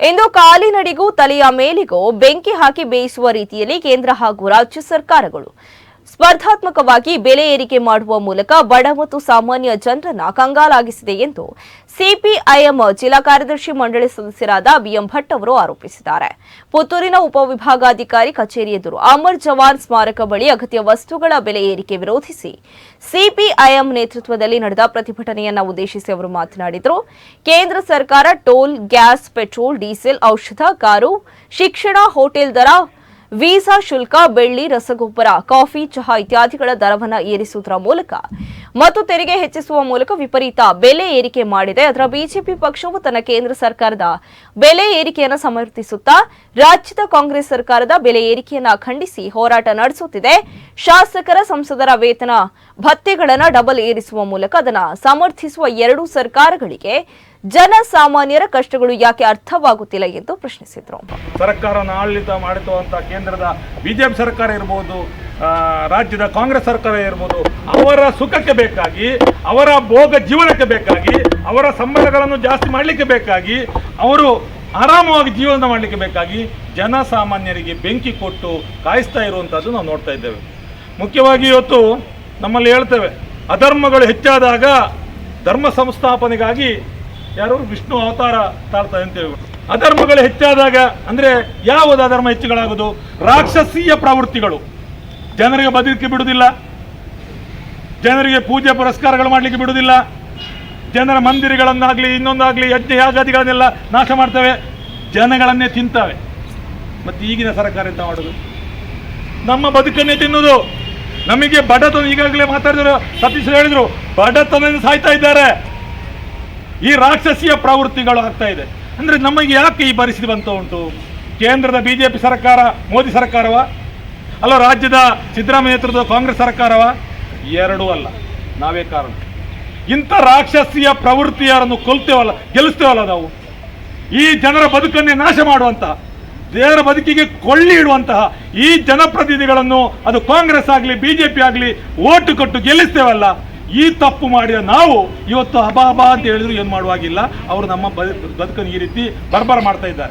ಇಂದು ಕಾಲಿನಡಿಗೂ ತಲೆಯ ಮೇಲಿಗೂ ಬೆಂಕಿ ಹಾಕಿ ಬೇಯಿಸುವ ರೀತಿಯಲ್ಲಿ ಕೇಂದ್ರ ಹಾಗೂ ರಾಜ್ಯ ಸರ್ಕಾರಗಳು ಸ್ಪರ್ಧಾತ್ಮಕವಾಗಿ ಬೆಲೆ ಏರಿಕೆ ಮಾಡುವ ಮೂಲಕ ಬಡ ಮತ್ತು ಸಾಮಾನ್ಯ ಜನರನ್ನ ಕಂಗಾಲಾಗಿಸಿದೆ ಎಂದು ಸಿಪಿಐಎಂ ಜಿಲ್ಲಾ ಕಾರ್ಯದರ್ಶಿ ಮಂಡಳಿ ಸದಸ್ಯರಾದ ಬಿಎಂ ಭಟ್ ಅವರು ಆರೋಪಿಸಿದ್ದಾರೆ. ಪುತ್ತೂರಿನ ಉಪವಿಭಾಗಾಧಿಕಾರಿ ಕಚೇರಿ ಎದುರು ಅಮರ್ ಜವಾನ್ ಸ್ಮಾರಕ ಬಳಿ ಅಗತ್ಯ ವಸ್ತುಗಳ ಬೆಲೆ ಏರಿಕೆ ವಿರೋಧಿಸಿ ಸಿಪಿಐಎಂ ನೇತೃತ್ವದಲ್ಲಿ ನಡೆದ ಪ್ರತಿಭಟನೆಯನ್ನ ಉದ್ದೇಶಿಸಿ ಅವರು ಮಾತನಾಡಿದರು. ಕೇಂದ್ರ ಸರ್ಕಾರ ಟೋಲ್, ಗ್ಯಾಸ್, ಪೆಟ್ರೋಲ್, ಡೀಸೆಲ್, ಔಷಧ, ಕಾರು, ಶಿಕ್ಷಣ, ಹೋಟೆಲ್ ದರ ವೀಸಾ ಶುಲ್ಕ ಬೆಳ್ಳಿ ರಸಗೊಬ್ಬರ ಕಾಫಿ ಚಹಾ ಇತ್ಯಾದಿಗಳ ದರವನ್ನು ಏರಿಸುವುದರ ಮೂಲಕ ಮತ್ತು ತೆರಿಗೆ ಹೆಚ್ಚಿಸುವ ಮೂಲಕ ವಿಪರೀತ ಬೆಲೆ ಏರಿಕೆ ಮಾಡಿದೆ. ಅದರ ಬಿಜೆಪಿ ಪಕ್ಷವು ತನ್ನ ಕೇಂದ್ರ ಸರ್ಕಾರದ ಬೆಲೆ ಏರಿಕೆಯನ್ನು ಸಮರ್ಥಿಸುತ್ತಾ ರಾಜ್ಯದ ಕಾಂಗ್ರೆಸ್ ಸರ್ಕಾರದ ಬೆಲೆ ಏರಿಕೆಯನ್ನು ಖಂಡಿಸಿ ಹೋರಾಟ ನಡೆಸುತ್ತಿದೆ. ಶಾಸಕರ ಸಂಸದರ ವೇತನ ಭತ್ಯೆಗಳನ್ನು ಡಬಲ್ ಏರಿಸುವ ಮೂಲಕ ಅದನ್ನು ಸಮರ್ಥಿಸುವ ಎರಡೂ ಸರ್ಕಾರಗಳಿಗೆ ಜನಸಾಮಾನ್ಯರ ಕಷ್ಟಗಳು ಯಾಕೆ ಅರ್ಥವಾಗುತ್ತಿಲ್ಲ ಎಂದು ಪ್ರಶ್ನಿಸಿದರು. ಸರ್ಕಾರವನ್ನು ಆಡಳಿತ ಮಾಡುತ್ತಿರುವಂತಹ ಕೇಂದ್ರದ ಬಿಜೆಪಿ ಸರ್ಕಾರ ಇರ್ಬೋದು ಆ, ರಾಜ್ಯದ ಕಾಂಗ್ರೆಸ್ ಸರ್ಕಾರ ಇರ್ಬೋದು, ಅವರ ಸುಖಕ್ಕೆ ಬೇಕಾಗಿ, ಅವರ ಭೋಗ ಜೀವನಕ್ಕೆ ಬೇಕಾಗಿ, ಅವರ ಸಂಬಳಗಳನ್ನು ಜಾಸ್ತಿ ಮಾಡಲಿಕ್ಕೆ ಬೇಕಾಗಿ, ಅವರು ಆರಾಮವಾಗಿ ಜೀವನ ಮಾಡಲಿಕ್ಕೆ ಬೇಕಾಗಿ ಜನಸಾಮಾನ್ಯರಿಗೆ ಬೆಂಕಿ ಕೊಟ್ಟು ಕಾಯಿಸ್ತಾ ಇರುವಂಥದ್ದು ನಾವು ನೋಡ್ತಾ ಇದ್ದೇವೆ. ಮುಖ್ಯವಾಗಿ ಇವತ್ತು ನಮ್ಮಲ್ಲಿ ಹೇಳ್ತೇವೆ, ಅಧರ್ಮಗಳು ಹೆಚ್ಚಾದಾಗ ಧರ್ಮ ಸಂಸ್ಥಾಪನೆಗಾಗಿ ಯಾರು ವಿಷ್ಣು ಅವತಾರ ತಾಳ್ತಾ ಅಂತೇಳಿ ಅಧರ್ಮಗಳು ಹೆಚ್ಚಾದಾಗ ಅಂದರೆ ಯಾವುದು ಅಧರ್ಮ ಹೆಚ್ಚುಗಳಾಗುವುದು? ರಾಕ್ಷಸೀಯ ಪ್ರವೃತ್ತಿಗಳು. ಜನರಿಗೆ ಬದುಕಿ ಬಿಡುವುದಿಲ್ಲ. ಜನರಿಗೆ ಪೂಜೆ ಪುರಸ್ಕಾರಗಳು ಮಾಡಲಿಕ್ಕೆ ಬಿಡುವುದಿಲ್ಲ. ಜನರ ಮಂದಿರಗಳನ್ನಾಗಲಿ, ಇನ್ನೊಂದಾಗಲಿ ಯಜ್ಞ ಯಾಗಾದಿಗಳನ್ನೆಲ್ಲ ನಾಶ ಮಾಡ್ತವೆ. ಜನಗಳನ್ನೇ ತಿಂತವೆ. ಮತ್ತು ಈಗಿನ ಸರ್ಕಾರ ಎಂತ ಮಾಡೋದು? ನಮ್ಮ ಬದುಕನ್ನೇ ತಿನ್ನುವುದು ನಮಗೆ ಬಡತನ ಈಗಾಗಲೇ ಮಾತಾಡಿದ್ರು ಸತೀಶ್ ಹೇಳಿದ್ರು ಬಡತನ ಸಾಯ್ತಾ ಇದ್ದಾರೆ. ಈ ರಾಕ್ಷಸಿಯ ಪ್ರವೃತ್ತಿಗಳು ಆಗ್ತಾ ಇದೆ. ಅಂದ್ರೆ ನಮಗೆ ಯಾಕೆ ಈ ಪರಿಸ್ಥಿತಿ ಬಂತು ಉಂಟು? ಕೇಂದ್ರದ ಬಿಜೆಪಿ ಸರ್ಕಾರ, ಮೋದಿ ಸರ್ಕಾರವ? ಅಲ್ಲ, ರಾಜ್ಯದ ಸಿದ್ದರಾಮಯ್ಯ ನೇತೃತ್ವದ ಕಾಂಗ್ರೆಸ್ ಸರ್ಕಾರವ? ಎರಡೂ ಅಲ್ಲ. ನಾವೇ ಕಾರಣ. ಇಂಥ ರಾಕ್ಷಸಿಯ ಪ್ರವೃತ್ತಿಯರನ್ನು ಕೊಲ್ತೇವಲ್ಲ, ಗೆಲ್ಲಿಸ್ತೇವಲ್ಲ ನಾವು? ಈ ಜನರ ಬದುಕನ್ನೇ ನಾಶ ಮಾಡುವಂತಹ ದೇವರ ಬದುಕಿಗೆ ಕೊಳ್ಳಿ ಇಡುವಂತಹ ಈ ಜನಪ್ರತಿನಿಧಿಗಳನ್ನು ಅದು ಕಾಂಗ್ರೆಸ್ ಆಗಲಿ, ಬಿಜೆಪಿ ಆಗಲಿ ಓಟು ಕೊಟ್ಟು ಗೆಲ್ಲಿಸ್ತೇವಲ್ಲ? ಈ ತಪ್ಪು ಮಾಡಿದ ನಾವು ಇವತ್ತು ಹಬ ಹಬ ಅಂತ ಹೇಳಿದ್ರು, ಏನು ಮಾಡುವಾಗಿಲ್ಲ. ಅವರು ನಮ್ಮ ಬದು- ಬದುಕನ್ನು ಈ ರೀತಿ ಬರ್ಬರ ಮಾಡ್ತಾ ಇದ್ದಾರೆ.